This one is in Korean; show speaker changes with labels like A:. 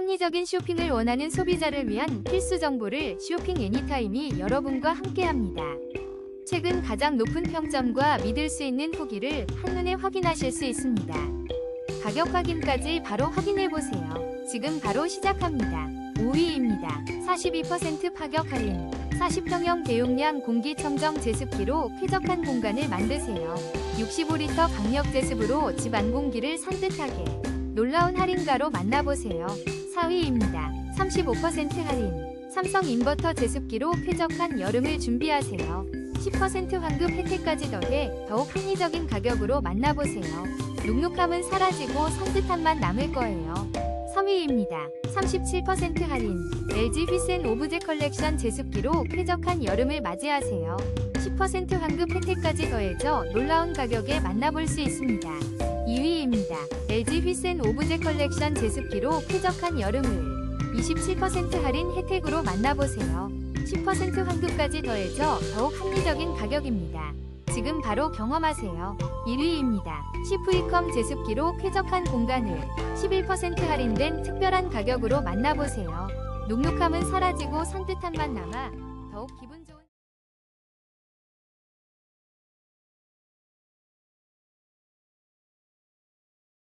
A: 합리적인 쇼핑을 원하는 소비자를 위한 필수 정보를 쇼핑 애니타임이 여러분과 함께합니다. 최근 가장 높은 평점과 믿을 수 있는 후기를 한눈에 확인하실 수 있습니다. 가격 확인까지 바로 확인해 보세요. 지금 바로 시작합니다. 5위입니다. 42% 파격 할인. 40평형 대용량 공기청정 제습기로 쾌적한 공간을 만드세요. 65리터 강력 제습으로 집 안공기를 산뜻하게. 놀라운 할인가로 만나보세요. 4위입니다. 35% 할인. 삼성 인버터 제습기로 쾌적한 여름을 준비하세요. 10% 환급 혜택까지 더해 더욱 합리적인 가격으로 만나보세요. 눅눅함은 사라지고 산뜻함만 남을 거예요. 3위입니다. 37% 할인. LG 휘센 오브제 컬렉션 제습기로 쾌적한 여름을 맞이하세요. 10% 환급 혜택까지 더해져 놀라운 가격에 만나볼 수 있습니다. 2위입니다. LG 휘센 오브제 컬렉션 제습기로 쾌적한 여름을 27% 할인 혜택으로 만나보세요. 10% 환급까지 더해져 더욱 합리적인 가격입니다. 지금 바로 경험하세요. 1위입니다. 시프이컴 제습기로 쾌적한 공간을 11% 할인된 특별한 가격으로 만나보세요. 눅눅함은 사라지고 산뜻함만 남아 더욱 기분 좋은